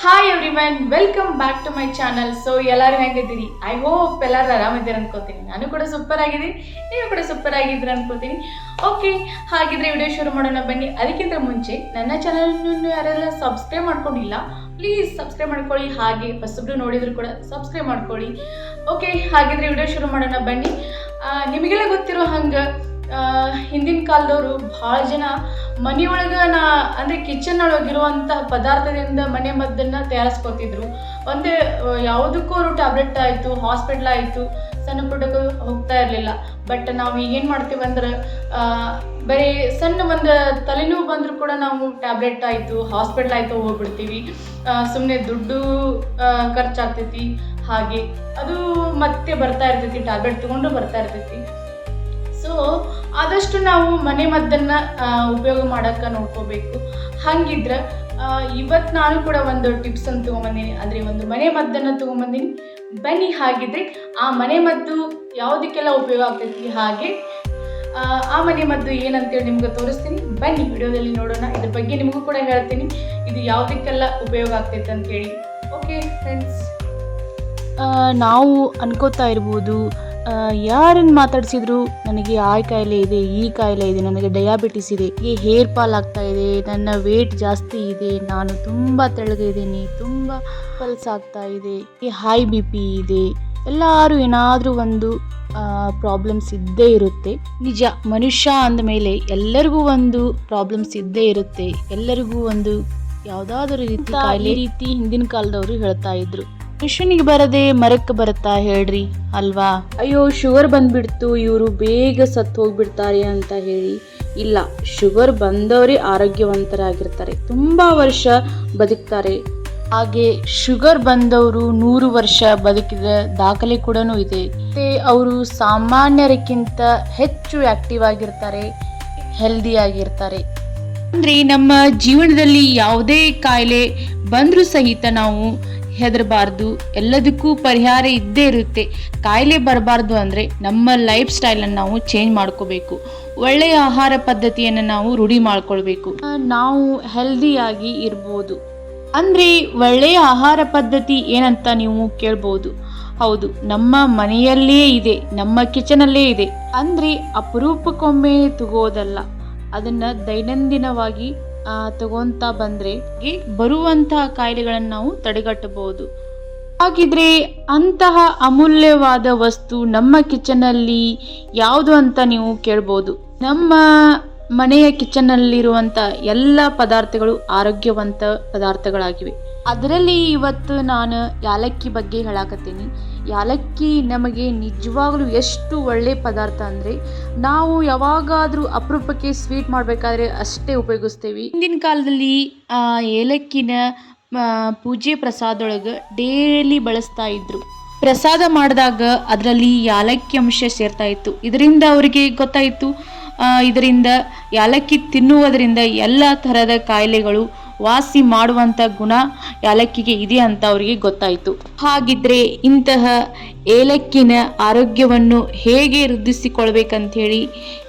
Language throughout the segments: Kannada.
Hi every man welcome back to my channel so ಎಲ್ಲರೂ ಹೇಗಿದ್ದೀರಿ? ಐ ಹೋಪ್ ಎಲ್ಲರೂ ಆರಾಮಿದ್ದೀರಿ ಅನ್ಕೋತೀನಿ. ನಾನು ಕೂಡ ಸೂಪರ್ ಆಗಿದ್ದೀನಿ. ನೀವು ಕೂಡ ಸೂಪರ್ ಆಗಿದ್ದೀರಿ ಅನ್ಕೋತೀನಿ. ಓಕೆ ಹಾಗಿದ್ರೆ ವಿಡಿಯೋ ಶುರು ಮಾಡೋಣ. ಬನ್ನಿ, ಅದಕ್ಕಿಂತ ಮುಂಚೆ ನನ್ನ ಚಾನಲನ್ನು ಯಾರೆಲ್ಲ ಸಬ್ಸ್ಕ್ರೈಬ್ ಮಾಡ್ಕೊಂಡಿಲ್ಲ ಪ್ಲೀಸ್ ಸಬ್ಸ್ಕ್ರೈಬ್ ಮಾಡ್ಕೊಳ್ಳಿ. ಹಾಗೆ ಹೊಸಬ್ರು ನೋಡಿದ್ರು ಕೂಡ ಸಬ್ಸ್ಕ್ರೈಬ್ ಮಾಡ್ಕೊಳ್ಳಿ. ಓಕೆ ಹಾಗಿದ್ರೆ ವಿಡಿಯೋ ಶುರು ಮಾಡೋಣ. ಬನ್ನಿ. ನಿಮಗೆಲ್ಲ ಗೊತ್ತಿರೋ ಹಂಗೆ ಹಿಂದಿನ ಕಾಲದವರು ಭಾಳ ಜನ ಮನೆಯೊಳಗೆ ನಾ ಅಂದರೆ ಕಿಚನ್ ಒಳಗಿರುವಂತಹ ಪದಾರ್ಥದಿಂದ ಮನೆ ಮದ್ದನ್ನು ತಯಾರಿಸ್ಕೊತಿದ್ರು. ಒಂದೇ ಯಾವುದಕ್ಕೂ ಅವರು ಟ್ಯಾಬ್ಲೆಟ್ ಆಯಿತು ಹಾಸ್ಪಿಟ್ಲ್ ಆಯಿತು, ಸಣ್ಣ ಪುಟ್ಟಕ್ಕೂ ಹೋಗ್ತಾ ಇರಲಿಲ್ಲ. ಬಟ್ ನಾವು ಈಗೇನು ಮಾಡ್ತೀವಿ ಅಂದ್ರೆ ಬರೀ ಸಣ್ಣ ಒಂದು ತಲೆನೋವು ಬಂದರೂ ಕೂಡ ನಾವು ಟ್ಯಾಬ್ಲೆಟ್ ಆಯಿತು ಹಾಸ್ಪಿಟ್ಲ್ ಆಯಿತು ಹೋಗ್ಬಿಡ್ತೀವಿ. ಸುಮ್ಮನೆ ದುಡ್ಡು ಖರ್ಚಾಗ್ತೈತಿ. ಹಾಗೆ, ಅದು ಮತ್ತೆ ಬರ್ತಾ ಇರ್ತೈತಿ ಟ್ಯಾಬ್ಲೆಟ್ ತೊಗೊಂಡು ಬರ್ತಾ ಇರ್ತೈತಿ. ಸೊ ಆದಷ್ಟು ನಾವು ಮನೆ ಮದ್ದನ್ನು ಉಪಯೋಗ ಮಾಡೋಕ್ಕೆ ನೋಡ್ಕೋಬೇಕು. ಹಾಗಿದ್ರೆ ಇವತ್ತು ನಾನು ಕೂಡ ಒಂದು ಟಿಪ್ಸ್ ಅನ್ನು ತೊಗೊಂಬಂದೀನಿ. ಅಂದರೆ ಒಂದು ಮನೆ ಮದ್ದನ್ನು ತೊಗೊಂಬಂದೀನಿ. ಬನ್ನಿ ಹಾಗಿದ್ರೆ ಆ ಮನೆ ಮದ್ದು ಯಾವುದಕ್ಕೆಲ್ಲ ಉಪಯೋಗ ಆಗ್ತೈತಿ ಹಾಗೆ ಆ, ಆ ಮನೆ ಮದ್ದು ಏನಂತೇಳಿ ನಿಮ್ಗೆ ತೋರಿಸ್ತೀನಿ. ಬನ್ನಿ ವಿಡಿಯೋದಲ್ಲಿ ನೋಡೋಣ. ಇದ್ರ ಬಗ್ಗೆ ನಿಮಗೂ ಕೂಡ ಹೇಳ್ತೀನಿ. ಇದು ಯಾವುದಕ್ಕೆಲ್ಲ ಉಪಯೋಗ ಆಗ್ತೈತೆ ಅಂತೇಳಿ ಓಕೆ ಫ್ರೆಂಡ್ಸ್ ನಾವು ಅನ್ಕೋತಾ ಇರ್ಬೋದು ಯಾರನ್ನು ಮಾತಾಡಿಸಿದ್ರು ನನಗೆ ಆ ಕಾಯಿಲೆ ಇದೆ ಈ ಕಾಯಿಲೆ ಇದೆ ನನಗೆ ಡಯಾಬಿಟಿಸ್ ಇದೆ ಈ ಹೇರ್ ಫಾಲ್ ಆಗ್ತಾ ಇದೆ ನನ್ನ ವೇಟ್ ಜಾಸ್ತಿ ಇದೆ ನಾನು ತುಂಬ ತೆಳ್ಳಗಿದ್ದೀನಿ ತುಂಬ ಪಲ್ಸ್ ಆಗ್ತಾ ಇದೆ ಈ ಹೈ ಬಿ ಪಿ ಇದೆ. ಎಲ್ಲರೂ ಏನಾದರೂ ಒಂದು ಪ್ರಾಬ್ಲಮ್ಸ್ ಇದ್ದೇ ಇರುತ್ತೆ. ನಿಜ ಮನುಷ್ಯ ಅಂದಮೇಲೆ ಎಲ್ಲರಿಗೂ ಒಂದು ಪ್ರಾಬ್ಲಮ್ಸ್ ಇದ್ದೇ ಇರುತ್ತೆ. ಎಲ್ಲರಿಗೂ ಒಂದು ಯಾವುದಾದ್ರೂ ರೀತಿ ಕಾಯಿಲೆ ರೀತಿ ಹಿಂದಿನ ಕಾಲದವರು ಹೇಳ್ತಾ ಇದ್ರು. ಮನುಷ್ಯನಿಗೆ ಬರದೆ ಮರಕ್ಕೆ ಬರುತ್ತಾ ಹೇಳ್ರಿ ಅಲ್ವಾ? ಅಯ್ಯೋ ಶುಗರ್ ಬಂದ್ಬಿಡ್ತು ಇವರು ಬೇಗ ಸತ್ತು ಹೋಗ್ಬಿಡ್ತಾರೆ ಅಂತ ಹೇಳಿ. ಇಲ್ಲ ಶುಗರ್ ಬಂದವರೇ ಆರೋಗ್ಯವಂತರಾಗಿರ್ತಾರೆ. ತುಂಬ ವರ್ಷ ಬದುಕ್ತಾರೆ. ಹಾಗೆ ಶುಗರ್ ಬಂದವರು ನೂರು ವರ್ಷ ಬದುಕಿದ ದಾಖಲೆ ಕೂಡ ಇದೆ. ಮತ್ತೆ ಅವರು ಸಾಮಾನ್ಯರಕ್ಕಿಂತ ಹೆಚ್ಚು ಆಕ್ಟಿವ್ ಆಗಿರ್ತಾರೆ ಹೆಲ್ದಿ ಆಗಿರ್ತಾರೆ. ಅಂದ್ರೆ ನಮ್ಮ ಜೀವನದಲ್ಲಿ ಯಾವುದೇ ಕಾಯಿಲೆ ಬಂದರೂ ಸಹಿತ ನಾವು ಹೆದರಬಾರ್ದು. ಎಲ್ಲದಕ್ಕೂ ಪರಿಹಾರ ಇದ್ದೇ ಇರುತ್ತೆ. ಕಾಯಿಲೆ ಬರಬಾರ್ದು ಅಂದರೆ ನಮ್ಮ ಲೈಫ್ ಸ್ಟೈಲನ್ನು ನಾವು ಚೇಂಜ್ ಮಾಡ್ಕೋಬೇಕು. ಒಳ್ಳೆಯ ಆಹಾರ ಪದ್ಧತಿಯನ್ನು ನಾವು ರೂಢಿ ಮಾಡ್ಕೊಳ್ಬೇಕು. ನಾವು ಹೆಲ್ದಿಯಾಗಿ ಇರ್ಬೋದು. ಅಂದರೆ ಒಳ್ಳೆಯ ಆಹಾರ ಪದ್ಧತಿ ಏನಂತ ನೀವು ಕೇಳ್ಬೋದು. ಹೌದು, ನಮ್ಮ ಮನೆಯಲ್ಲೇ ಇದೆ, ನಮ್ಮ ಕಿಚನಲ್ಲೇ ಇದೆ. ಅಂದರೆ ಅಪರೂಪಕ್ಕೊಮ್ಮೆ ತಗೋದಲ್ಲ. ಅದನ್ನು ದೈನಂದಿನವಾಗಿ ತಗೊಂತಾ ಬಂದರೆ ಬರುವಂತಹ ಕಾಯಿಲೆಗಳನ್ನು ನಾವು ತಡೆಗಟ್ಟಬಹುದು. ಹಾಗಿದ್ರೆ ಅಂತಹ ಅಮೂಲ್ಯವಾದ ವಸ್ತು ನಮ್ಮ ಕಿಚನಲ್ಲಿ ಯಾವುದು ಅಂತ ನೀವು ಕೇಳ್ಬೋದು. ನಮ್ಮ ಮನೆಯ ಕಿಚನ್ನಲ್ಲಿರುವಂಥ ಎಲ್ಲ ಪದಾರ್ಥಗಳು ಆರೋಗ್ಯವಂತ ಪದಾರ್ಥಗಳಾಗಿವೆ. ಅದರಲ್ಲಿ ಇವತ್ತು ನಾನು ಯಾಲಕ್ಕಿ ಬಗ್ಗೆ ಹೇಳಾಕತ್ತೀನಿ. ಯಾಲಕ್ಕಿ ನಮಗೆ ನಿಜವಾಗಲೂ ಎಷ್ಟು ಒಳ್ಳೆ ಪದಾರ್ಥ ಅಂದರೆ ನಾವು ಯಾವಾಗಾದರೂ ಅಪರೂಪಕ್ಕೆ ಸ್ವೀಟ್ ಮಾಡಬೇಕಾದ್ರೆ ಅಷ್ಟೇ ಉಪಯೋಗಿಸ್ತೇವೆ. ಹಿಂದಿನ ಕಾಲದಲ್ಲಿ ಏಲಕ್ಕಿನ ಪೂಜೆ ಪ್ರಸಾದೊಳಗೆ ಡೇಲಿ ಬಳಸ್ತಾ ಇದ್ರು. ಪ್ರಸಾದ ಮಾಡಿದಾಗ ಅದರಲ್ಲಿ ಯಾಲಕ್ಕಿ ಅಂಶ ಸೇರ್ತಾ ಇತ್ತು. ಇದರಿಂದ ಅವರಿಗೆ ಗೊತ್ತಾಯಿತು ಇದರಿಂದ ಏಲಕ್ಕಿ ತಿನ್ನುವುದರಿಂದ ಎಲ್ಲ ಥರದ ಕಾಯಿಲೆಗಳು ವಾಸಿ ಮಾಡುವಂಥ ಗುಣ ಏಲಕ್ಕಿಗೆ ಇದೆ ಅಂತ ಅವರಿಗೆ ಗೊತ್ತಾಯಿತು. ಹಾಗಿದ್ರೆ ಇಂತಹ ಏಲಕ್ಕಿನ ಆರೋಗ್ಯವನ್ನು ಹೇಗೆ ವೃದ್ಧಿಸಿಕೊಳ್ಬೇಕಂಥೇಳಿ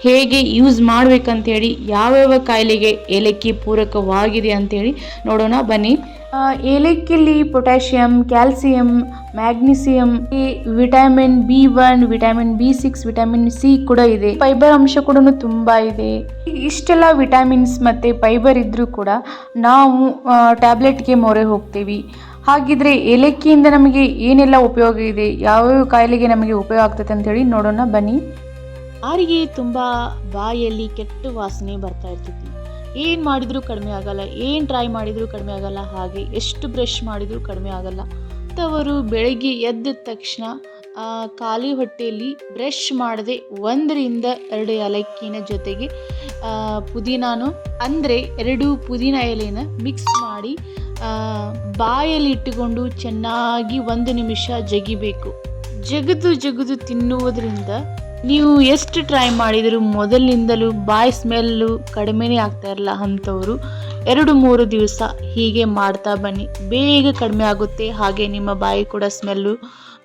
ಹೇಗೆ ಯೂಸ್ ಮಾಡ್ಬೇಕಂತೇಳಿ ಯಾವ್ಯಾವ ಕಾಯಿಲೆಗೆ ಏಲಕ್ಕಿ ಪೂರಕವಾಗಿದೆ ಅಂತೇಳಿ ನೋಡೋಣ ಬನ್ನಿ. ಏಲಕ್ಕಿಲಿ ಏಲಕ್ಕಿಯಲ್ಲಿ ಪೊಟ್ಯಾಷಿಯಂ ಕ್ಯಾಲ್ಸಿಯಂ ಮ್ಯಾಗ್ನೀಸಿಯಂ ಈ vitamin B one vitamin B six vitamin C ಕೂಡ ಇದೆ. ಫೈಬರ್ ಅಂಶ ಕೂಡ ತುಂಬಾ ಇದೆ. ಇಷ್ಟೆಲ್ಲ ವಿಟಮಿನ್ಸ್ ಮತ್ತೆ ಫೈಬರ್ ಇದ್ದರೂ ಕೂಡ ನಾವು ಟ್ಯಾಬ್ಲೆಟ್ಗೆ ಮೊರೆ ಹೋಗ್ತೀವಿ. ಹಾಗಿದ್ರೆ ಏಲಕ್ಕಿಯಿಂದ ನಮಗೆ ಏನೆಲ್ಲ ಉಪಯೋಗ ಇದೆ ಯಾವ್ಯಾವ ಕಾಯಿಲೆಗೆ ನಮಗೆ ಉಪಯೋಗ ಆಗ್ತದೆ ಅಂತೇಳಿ ನೋಡೋಣ, ಬನ್ನಿ. ಯಾರಿಗೆ ತುಂಬ ಬಾಯಲ್ಲಿ ಕೆಟ್ಟ ವಾಸನೆ ಬರ್ತಾ ಇರ್ತೈತಿ ಏನು ಮಾಡಿದರೂ ಕಡಿಮೆ ಆಗಲ್ಲ, ಏನು ಟ್ರೈ ಮಾಡಿದರೂ ಕಡಿಮೆ ಆಗಲ್ಲ, ಹಾಗೆ ಎಷ್ಟು ಬ್ರಷ್ ಮಾಡಿದರೂ ಕಡಿಮೆ ಆಗಲ್ಲ. ಅಂಥವರು ಬೆಳಗ್ಗೆ ಎದ್ದ ತಕ್ಷಣ ಖಾಲಿ ಹೊಟ್ಟೆಯಲ್ಲಿ ಬ್ರಷ್ ಮಾಡದೆ ಒಂದರಿಂದ ಎರಡು ಏಲಕ್ಕಿನ ಜೊತೆಗೆ ಪುದೀನಾನು, ಅಂದರೆ ಎರಡು ಪುದೀನ ಎಲೆನ ಮಿಕ್ಸ್ ಮಾಡಿ ಬಾಯಲ್ಲಿ ಇಟ್ಟುಕೊಂಡು ಚೆನ್ನಾಗಿ ಒಂದು ನಿಮಿಷ ಜಗಿಬೇಕು. ಜಗದು ಜಗದು ತಿನ್ನುವುದರಿಂದ ನೀವು ಎಷ್ಟು ಟ್ರೈ ಮಾಡಿದರೂ ಮೊದಲಿನಿಂದಲೂ ಬಾಯಿ ಸ್ಮೆಲ್ಲು ಕಡಿಮೆನೇ ಆಗ್ತಾ ಇರಲ್ಲ ಅಂಥವ್ರು. ಎರಡು ಮೂರು ದಿವಸ ಹೀಗೆ ಮಾಡ್ತಾ ಬನ್ನಿ. ಬೇಗ ಕಡಿಮೆ ಆಗುತ್ತೆ. ಹಾಗೆ ನಿಮ್ಮ ಬಾಯಿ ಕೂಡ ಸ್ಮೆಲ್ಲು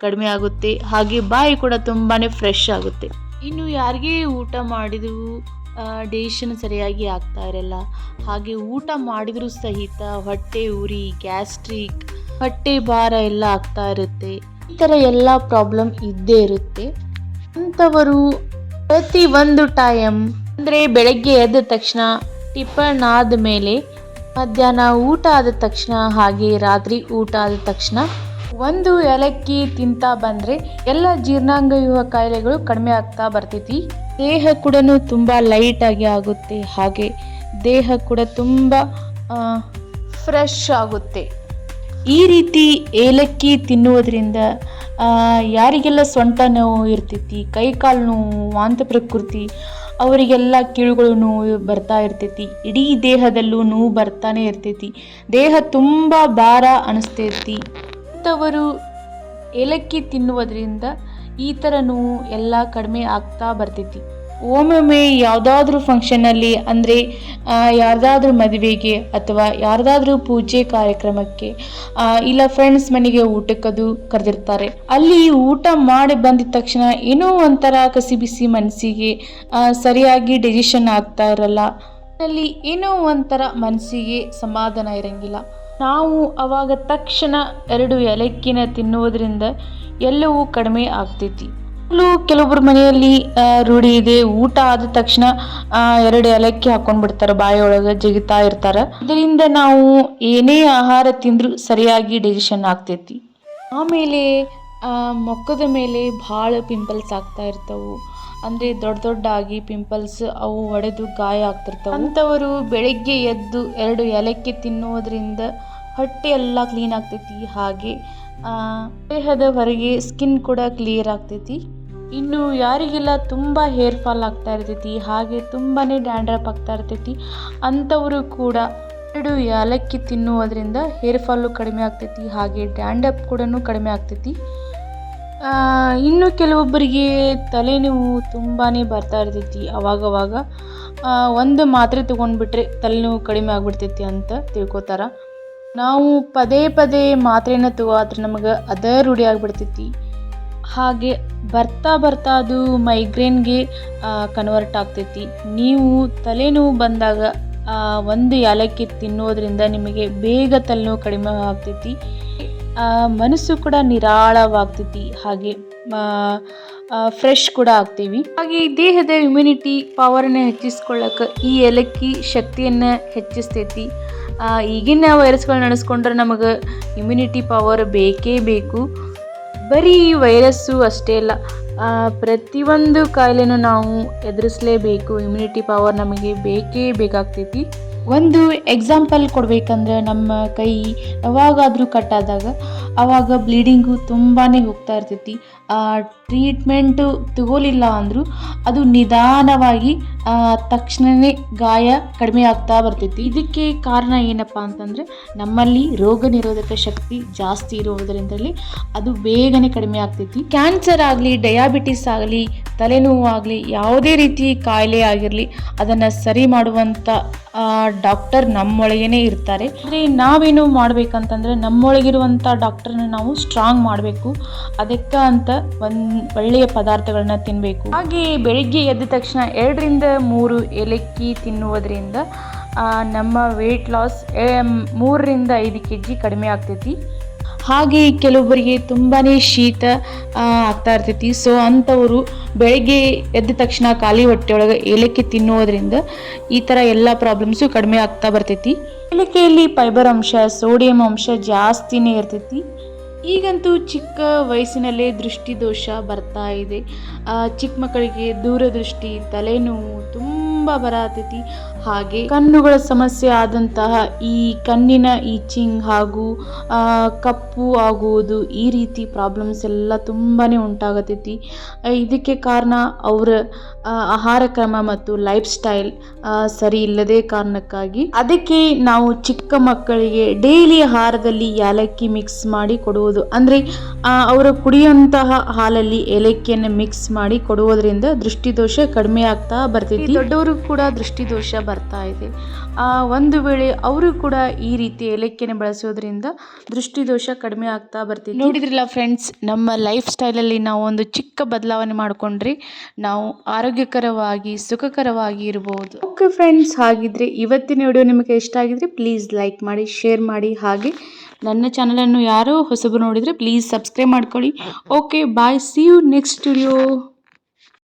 ಕಡಿಮೆ ಆಗುತ್ತೆ. ಹಾಗೆ ಬಾಯಿ ಕೂಡ ತುಂಬಾ ಫ್ರೆಶ್ ಆಗುತ್ತೆ. ಇನ್ನು ಯಾರಿಗೆ ಊಟ ಮಾಡಿದ್ರು ಡೇಶನ್ ಸರಿಯಾಗಿ ಆಗ್ತಾ ಇರಲ್ಲ. ಹಾಗೆ ಊಟ ಮಾಡಿದರೂ ಸಹಿತ ಹೊಟ್ಟೆ ಉರಿ ಗ್ಯಾಸ್ಟ್ರಿಕ್ ಹೊಟ್ಟೆ ಭಾರ ಎಲ್ಲ ಆಗ್ತಾ ಇರುತ್ತೆ. ಈ ಥರ ಎಲ್ಲ ಪ್ರಾಬ್ಲಮ್ ಇದ್ದೇ ಇರುತ್ತೆ. ಅಂಥವರು ಪ್ರತಿ ಒಂದು ಟೈಮ್ ಅಂದರೆ ಬೆಳಗ್ಗೆ ಎದ್ದ ತಕ್ಷಣ ಟಿಫನ್ ಆದಮೇಲೆ ಮಧ್ಯಾಹ್ನ ಊಟ ಆದ ತಕ್ಷಣ ಹಾಗೆ ರಾತ್ರಿ ಊಟ ಆದ ತಕ್ಷಣ ಒಂದು ಏಲಕ್ಕಿ ತಿಂತಾ ಬಂದರೆ ಎಲ್ಲ ಜೀರ್ಣಾಂಗವ್ಯೂಹ ಕಾಯಿಲೆಗಳು ಕಡಿಮೆ ಆಗ್ತಾ ಬರ್ತೈತಿ. ದೇಹ ಕೂಡ ತುಂಬ ಲೈಟಾಗಿ ಆಗುತ್ತೆ. ಹಾಗೆ ದೇಹ ಕೂಡ ತುಂಬ ಫ್ರೆಶ್ ಆಗುತ್ತೆ. ಈ ರೀತಿ ಏಲಕ್ಕಿ ತಿನ್ನುವುದರಿಂದ ಯಾರಿಗೆಲ್ಲ ಸೊಂಟ ನೋವು ಇರ್ತೈತಿ, ಕೈ ಕಾಲು ನೋವು, ವಾಂತ ಪ್ರಕೃತಿ ಅವರಿಗೆಲ್ಲ ಕೀಳುಗಳು ನೋವು ಬರ್ತಾ ಇರ್ತೈತಿ. ಇಡೀ ದೇಹದಲ್ಲೂ ನೋವು ಬರ್ತಾನೆ ಇರ್ತೈತಿ. ದೇಹ ತುಂಬ ಭಾರ ಅನಿಸ್ತೈತಿ ಅಂಥವರು ಏಲಕ್ಕಿ ತಿನ್ನುವುದರಿಂದ ಈ ಥರ ನೋವು ಎಲ್ಲ ಕಡಿಮೆ ಆಗ್ತಾ ಬರ್ತೈತಿ. ಒಮ್ಮೊಮ್ಮೆ ಯಾವುದಾದ್ರೂ ಫಂಕ್ಷನಲ್ಲಿ ಅಂದರೆ ಯಾರ್ದಾದ್ರೂ ಮದುವೆಗೆ ಅಥವಾ ಯಾರ್ದಾದ್ರೂ ಪೂಜೆ ಕಾರ್ಯಕ್ರಮಕ್ಕೆ ಇಲ್ಲ ಫ್ರೆಂಡ್ಸ್ ಮನೆಗೆ ಊಟಕ್ಕದು ಕರೆದಿರ್ತಾರೆ. ಅಲ್ಲಿ ಊಟ ಮಾಡಿ ಬಂದಿದ ತಕ್ಷಣ ಏನೋ ಒಂಥರ ಕಸಿ ಬಿಸಿ ಮನಸ್ಸಿಗೆ ಸರಿಯಾಗಿ ಡಿಸಿಷನ್ ಆಗ್ತಾ ಇರಲ್ಲ. ಅಲ್ಲಿ ಏನೋ ಒಂಥರ ಮನಸ್ಸಿಗೆ ಸಮಾಧಾನ ಇರಂಗಿಲ್ಲ. ನಾವು ಅವಾಗ ತಕ್ಷಣ ಎರಡು ಎಲೆಕ್ಕಿನ ತಿನ್ನುವುದರಿಂದ ಎಲ್ಲವೂ ಕಡಿಮೆ ಆಗ್ತೈತಿ. ಕೆಲವೊಬ್ಬರ ಮನೆಯಲ್ಲಿ ರೂಢಿ ಇದೆ. ಊಟ ಆದ ತಕ್ಷಣ ಎರಡು ಏಲಕ್ಕಿ ಹಾಕೊಂಡ್ ಬಿಡ್ತಾರೆ ಬಾಯಿಯೊಳಗೆ ಜಿಗಿತಾ ಇರ್ತಾರೆ. ಇದರಿಂದ ನಾವು ಏನೇ ಆಹಾರ ತಿಂದ್ರು ಸರಿಯಾಗಿ ಡೈಜೆಷನ್ ಆಗ್ತೈತಿ. ಆಮೇಲೆ ಮೊಕ್ಕದ ಮೇಲೆ ಭಾಳ ಪಿಂಪಲ್ಸ್ ಆಗ್ತಾ ಇರ್ತವು. ಅಂದರೆ ದೊಡ್ಡ ದೊಡ್ಡಾಗಿ ಪಿಂಪಲ್ಸ್ ಅವು ಒಡೆದು ಗಾಯ ಆಗ್ತಿರ್ತವೆ. ಅಂಥವರು ಬೆಳಗ್ಗೆ ಎದ್ದು ಎರಡು ಏಲಕ್ಕಿ ತಿನ್ನುವುದರಿಂದ ಹೊಟ್ಟೆ ಎಲ್ಲ ಕ್ಲೀನ್ ಆಗ್ತೈತಿ. ಹಾಗೆ ದೇಹದ ಹೊರಗೆ ಸ್ಕಿನ್ ಕೂಡ ಕ್ಲಿಯರ್ ಆಗ್ತೈತಿ. ಇನ್ನು ಯಾರಿಗೆಲ್ಲ ತುಂಬ ಹೇರ್ ಫಾಲ್ ಆಗ್ತಾ ಇರ್ತೈತಿ, ಹಾಗೆ ತುಂಬಾ ಡ್ಯಾಂಡ್ರಪ್ ಆಗ್ತಾ ಇರ್ತೈತಿ, ಅಂಥವರು ಕೂಡ ಎರಡು ಏಲಕ್ಕಿ ತಿನ್ನುವುದರಿಂದ ಹೇರ್ ಫಾಲು ಕಡಿಮೆ ಆಗ್ತೈತಿ, ಹಾಗೆ ಡ್ಯಾಂಡಪ್ ಕೂಡ ಕಡಿಮೆ ಆಗ್ತೈತಿ. ಇನ್ನು ಕೆಲವೊಬ್ಬರಿಗೆ ತಲೆನೋವು ತುಂಬಾ ಬರ್ತಾ ಇರ್ತೈತಿ. ಅವಾಗವಾಗ ಒಂದು ಮಾತ್ರೆ ತೊಗೊಂಡ್ಬಿಟ್ರೆ ತಲೆನೋವು ಕಡಿಮೆ ಆಗ್ಬಿಡ್ತೈತಿ ಅಂತ ತಿಳ್ಕೊತಾರ. ನಾವು ಪದೇ ಪದೇ ಮಾತ್ರೆನ ತಗೋದ್ರೆ ನಮಗೆ ಅದೇ ರೂಢಿ ಆಗಿಬಿಡ್ತೈತಿ. ಹಾಗೆ ಬರ್ತಾ ಬರ್ತಾ ಅದು ಮೈಗ್ರೇನ್ಗೆ ಕನ್ವರ್ಟ್ ಆಗ್ತೈತಿ. ನೀವು ತಲೆನೋವು ಬಂದಾಗ ಒಂದು ಏಲಕ್ಕಿ ತಿನ್ನೋದ್ರಿಂದ ನಿಮಗೆ ಬೇಗ ತಲೆನೋವು ಕಡಿಮೆ ಆಗ್ತೈತಿ. ಮನಸ್ಸು ಕೂಡ ನಿರಾಳವಾಗ್ತೈತಿ. ಹಾಗೆ ಫ್ರೆಶ್ ಕೂಡ ಆಗ್ತೀವಿ. ಹಾಗೆ ದೇಹದ ಇಮ್ಯುನಿಟಿ ಪವರನ್ನು ಹೆಚ್ಚಿಸ್ಕೊಳ್ಳೋಕೆ ಈ ಏಲಕ್ಕಿ ಶಕ್ತಿಯನ್ನು ಹೆಚ್ಚಿಸ್ತೈತಿ. ಈಗಿನ ವೈರಸ್ಗಳು ನಡೆಸ್ಕೊಂಡ್ರೆ ನಮಗೆ ಇಮ್ಯುನಿಟಿ ಪವರ್ ಬೇಕೇ ಬೇಕು. ಬರೀ ವೈರಸ್ಸು ಅಷ್ಟೇ ಅಲ್ಲ ಪ್ರತಿಯೊಂದು ಕಾಯಿಲೆನೂ ನಾವು ಎದುರಿಸಲೇಬೇಕು. ಇಮ್ಯುನಿಟಿ ಪವರ್ ನಮಗೆ ಬೇಕೇ ಬೇಕಾಗ್ತೈತಿ. ಒಂದು ಎಕ್ಸಾಂಪಲ್ ಕೊಡಬೇಕಂದ್ರೆ ನಮ್ಮ ಕೈ ಯಾವಾಗಾದರೂ ಕಟ್ಟಾದಾಗ ಆವಾಗ ಬ್ಲೀಡಿಂಗು ತುಂಬಾ ಹೋಗ್ತಾ ಇರ್ತೈತಿ. ಟ್ರೀಟ್ಮೆಂಟು ತಗೋಲಿಲ್ಲ ಅಂದರೂ ಅದು ನಿಧಾನವಾಗಿ ಆ, ತಕ್ಷಣವೇ ಗಾಯ ಕಡಿಮೆ ಆಗ್ತಾ ಬರ್ತೈತಿ. ಇದಕ್ಕೆ ಕಾರಣ ಏನಪ್ಪ ಅಂತಂದರೆ ನಮ್ಮಲ್ಲಿ ರೋಗ ನಿರೋಧಕ ಶಕ್ತಿ ಜಾಸ್ತಿ ಇರುವುದರಿಂದಲೇ ಅದು ಬೇಗನೆ ಕಡಿಮೆ ಆಗ್ತೈತಿ. ಕ್ಯಾನ್ಸರ್ ಆಗಲಿ ಡಯಾಬಿಟಿಸ್ ಆಗಲಿ ತಲೆನೋವು ಆಗಲಿ ಯಾವುದೇ ರೀತಿ ಕಾಯಿಲೆ ಆಗಿರಲಿ, ಅದನ್ನು ಸರಿ ಮಾಡುವಂಥ ಡಾಕ್ಟರ್ ನಮ್ಮೊಳಗೇನೆ ಇರ್ತಾರೆ. ಅಂದರೆ ನಾವೇನು ಮಾಡಬೇಕಂತಂದರೆ ನಮ್ಮೊಳಗಿರುವಂಥ ಡಾಕ್ಟರ್ನ ನಾವು ಸ್ಟ್ರಾಂಗ್ ಮಾಡಬೇಕು. ಅದಕ್ಕೆ ಅಂತ ಒಂದು ಒಳ್ಳೆಯ ಪದಾರ್ಥಗಳನ್ನ ತಿನ್ನಬೇಕು ಹಾಗೆ ಬೆಳಿಗ್ಗೆ ಎದ್ದ ತಕ್ಷಣ ಎರಡರಿಂದ ಮೂರು ಏಲಕ್ಕಿ ತಿನ್ನುವುದರಿಂದ ನಮ್ಮ ವೆಯ್ಟ್ ಲಾಸ್ ಮೂರರಿಂದ ಐದು ಕೆ ಜಿ ಕಡಿಮೆ ಆಗ್ತೈತಿ. ಹಾಗೆ ಕೆಲವೊಬ್ಬರಿಗೆ ತುಂಬಾ ಶೀತ ಆಗ್ತಾ ಇರ್ತೈತಿ. ಸೊ ಅಂಥವರು ಬೆಳಗ್ಗೆ ಎದ್ದ ತಕ್ಷಣ ಖಾಲಿ ಹೊಟ್ಟೆಯೊಳಗೆ ಏಲಕ್ಕಿ ತಿನ್ನುವುದರಿಂದ ಈ ಥರ ಎಲ್ಲ ಪ್ರಾಬ್ಲಮ್ಸು ಕಡಿಮೆ ಆಗ್ತಾ ಬರ್ತೈತಿ. ಏಲಕ್ಕಿಯಲ್ಲಿ ಫೈಬರ್ ಅಂಶ ಸೋಡಿಯಂ ಅಂಶ ಜಾಸ್ತಿನೇ ಇರ್ತೈತಿ. ಈಗಂತೂ ಚಿಕ್ಕ ವಯಸ್ಸಿನಲ್ಲೇ ದೃಷ್ಟಿ ದೋಷ ಬರ್ತಾ ಇದೆ. ಚಿಕ್ಕ ಮಕ್ಕಳಿಗೆ ದೂರದೃಷ್ಟಿ, ತಲೆನೋವು ತುಂಬ ಬರತೈತಿ. ಹಾಗೆ ಕಣ್ಣುಗಳ ಸಮಸ್ಯೆ ಆದಂತಹ ಈ ಕಣ್ಣಿನ ಈಚಿಂಗ್ ಹಾಗೂ ಕಪ್ಪು ಆಗುವುದು ಈ ರೀತಿ ಪ್ರಾಬ್ಲಮ್ಸ್ ಎಲ್ಲ ತುಂಬಾ ಉಂಟಾಗತೈತಿ. ಇದಕ್ಕೆ ಕಾರಣ ಅವರ ಆಹಾರ ಕ್ರಮ ಮತ್ತು ಲೈಫ್ ಸ್ಟೈಲ್ ಸರಿ ಇಲ್ಲದೆ ಕಾರಣಕ್ಕಾಗಿ ಅದಕ್ಕೆ ನಾವು ಚಿಕ್ಕ ಮಕ್ಕಳಿಗೆ ಡೈಲಿ ಆಹಾರದಲ್ಲಿ ಏಲಕ್ಕಿ ಮಿಕ್ಸ್ ಮಾಡಿ ಕೊಡುವುದು. ಅಂದರೆ ಅವರು ಕುಡಿಯುವಂತಹ ಹಾಲಲ್ಲಿ ಏಲಕ್ಕಿಯನ್ನು ಮಿಕ್ಸ್ ಮಾಡಿ ಕೊಡುವುದರಿಂದ ದೃಷ್ಟಿದೋಷ ಕಡಿಮೆ ಆಗ್ತಾ ಬರ್ತೈತಿ. ದೊಡ್ಡವರು ಕೂಡ ದೃಷ್ಟಿದೋಷ ಬರ್ತಾ ಇದೆ. ಆ, ಒಂದು ವೇಳೆ ಅವರು ಕೂಡ ಈ ರೀತಿ ಏಲಕ್ಕಿಯನ್ನು ಬಳಸೋದ್ರಿಂದ ದೃಷ್ಟಿದೋಷ ಕಡಿಮೆ ಆಗ್ತಾ ಬರ್ತಿದೆ ನೋಡಿದ್ರಲ್ಲ ಫ್ರೆಂಡ್ಸ್ ನಮ್ಮ ಲೈಫ್ ಸ್ಟೈಲಲ್ಲಿ ನಾವು ಒಂದು ಚಿಕ್ಕ ಬದಲಾವಣೆ ಮಾಡಿಕೊಂಡ್ರೆ ನಾವು ಆರೋಗ್ಯಕರವಾಗಿ ಸುಖಕರವಾಗಿ ಇರಬಹುದು ಓಕೆ ಫ್ರೆಂಡ್ಸ್ ಹಾಗಿದ್ರೆ ಇವತ್ತಿನ ವಿಡಿಯೋ ನಿಮಗೆ ಇಷ್ಟ ಆಗಿದ್ರೆ ಪ್ಲೀಸ್ ಲೈಕ್ ಮಾಡಿ ಶೇರ್ ಮಾಡಿ. ಹಾಗೆ ನನ್ನ ಚಾನಲನ್ನು ಯಾರೋ ಹೊಸಬರು ನೋಡಿದರೆ ಪ್ಲೀಸ್ ಸಬ್ಸ್ಕ್ರೈಬ್ ಮಾಡ್ಕೊಳ್ಳಿ. Okay bye see you next video